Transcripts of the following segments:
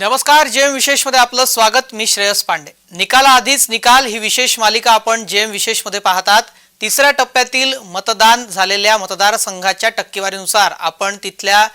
नमस्कार जेएम विशेषमध्ये आपलं स्वागत. मी श्रेयस पांडे. निकालाआधीच निकाल ही विशेष मालिका आपण जेएम विशेषमध्ये पाहतात. तिसऱ्या टप्प्यातील मतदान झालेल्या मतदारसंघाच्या टक्केवारीनुसार आपण तिथल्या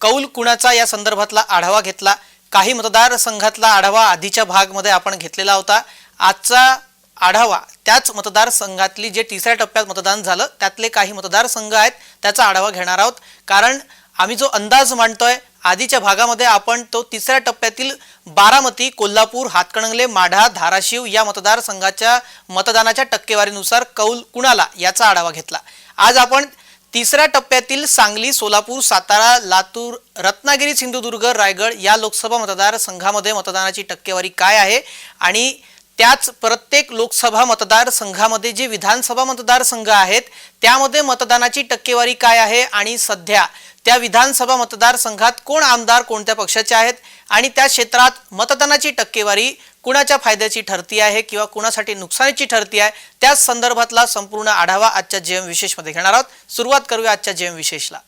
कौल कुणाचा या संदर्भातला आढावा घेतला. काही मतदारसंघातला आढावा आधीच्या भागमध्ये आपण घेतलेला होता. आजचा आढावा त्याच मतदारसंघातली जे तिसऱ्या टप्प्यात मतदान झालं त्यातले काही मतदारसंघ आहेत त्याचा आढावा घेणार आहोत. कारण आम्ही जो अंदाज मांडतोय आधीच्या भागामध्ये आपण तो तिसऱ्या टप्प्यातील बारामती कोल्हापूर हातकणंगले माढा धाराशिव या मतदारसंघाच्या मतदानाच्या टक्केवारीनुसार कौल कुणाला याचा आढावा घेतला? आज आपण तिसऱ्या टप्प्यातील सांगली सोलापूर सातारा लातूर रत्नागिरी सिंधुदुर्ग रायगड या लोकसभा मतदारसंघामध्ये मतदानाची टक्केवारी काय आहे? आणि त्याच प्रत्येक लोकसभा मतदारसंघामध्ये जे विधानसभा मतदारसंघ आहेत त्यामध्ये मतदानाची टक्केवारी काय आहे? आणि सध्या त्या विधानसभा मतदारसंघात कोण आमदार कोणत्या पक्षाचे आहेत आणि त्या क्षेत्रात मतदानाची टक्केवारी कुणाच्या फायद्याची ठरती आहे किंवा कुणासाठी नुकसानीची ठरती आहे त्याच संदर्भातला संपूर्ण आढावा आजच्या जेएम विशेषमध्ये घेणार आहोत. सुरुवात करूया आजच्या जेएम विशेषला.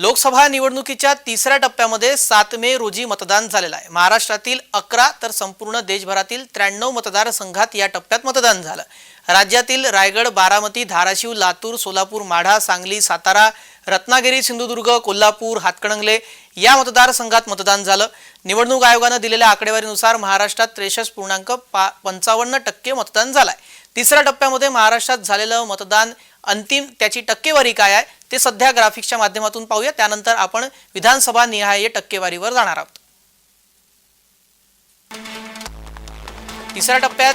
लोकसभा निवडणुकीच्या तिसऱ्या टप्प्यामध्ये सात मे रोजी मतदान झालेलं आहे. महाराष्ट्रातील अकरा तर संपूर्ण देशभरातील त्र्याण्णव मतदारसंघात या टप्प्यात मतदान झालं. राज्यातील रायगड बारामती धाराशिव लातूर सोलापूर माढा सांगली सातारा रत्नागिरी सिंधुदुर्ग कोल्हापूर हातकणंगले या मतदारसंघात मतदान झालं. निवडणूक आयोगानं दिलेल्या आकडेवारीनुसार महाराष्ट्रात त्रेसष्ट पूर्णांक पा पंचावन्न टक्के मतदान झालं आहे तिसऱ्या टप्प्यामध्ये महाराष्ट्रात झालेलं मतदान अंतिम त्याची टक्केवारी काय आहे ते सध्या ग्राफिक्सच्या माध्यमातून पाहूया. त्यानंतर आपण विधानसभा निहाय टक्केवारीवर जाणार आहोत. तिसऱ्या टप्प्यात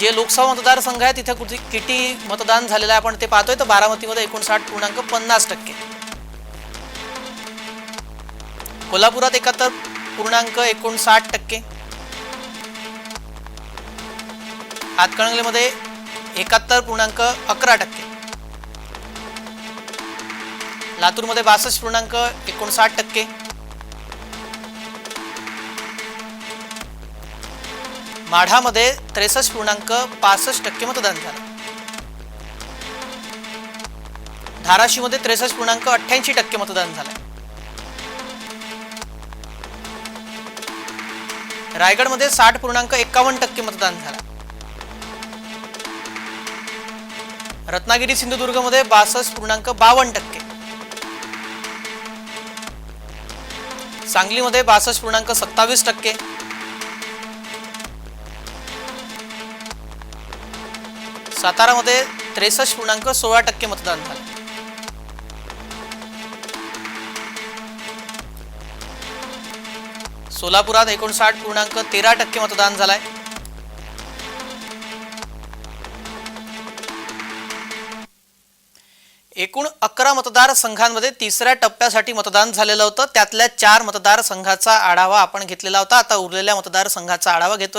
जे लोकसभा मतदारसंघ आहे तिथे कुठे किती मतदान झालेलं आहे आपण ते पाहतोय. तर बारामतीमध्ये एकोणसाठ पूर्णांक पन्नास टक्के. कोल्हापुरात एकाहत्तर पूर्णांक एकोणसाठ टक्के. हातकणंगलेमध्ये एकाहत्तर पूर्णांक अकरा टक्के. लातूरमध्ये बासष्ट पूर्णांक एकोणसाठ टक्के. माढामध्ये त्रेसष्ट पूर्णांक पासष्ट टक्के मतदान झालं. धाराशिवमध्ये त्रेसष्ट पूर्णांक अठ्ठ्याऐंशी टक्के मतदान झालं. रायगडमध्ये साठ पूर्णांक एकावन्न टक्के मतदान झालं. रत्नागिरी सिंधुदुर्गमध्ये बासष्ट पूर्णांक बावन्न टक्के. सांगलीमध्ये बासष्ट पूर्णांक सत्तावीस टक्के. सातारामध्ये त्रेसष्ट पूर्णांक सोळा टक्के मतदान झालं. सोलापुरात एकोणसाठ पूर्णांक तेरा टक्के मतदान झालंय. एकूण अकरा मतदारसंघांमध्ये तिसऱ्या टप्प्यासाठी मतदान झालेलं होतं. त्यातल्या चार मतदारसंघाचा आढावा आपण घेतलेला होता. आता उरलेल्या मतदारसंघाचा आढावा घेतोय.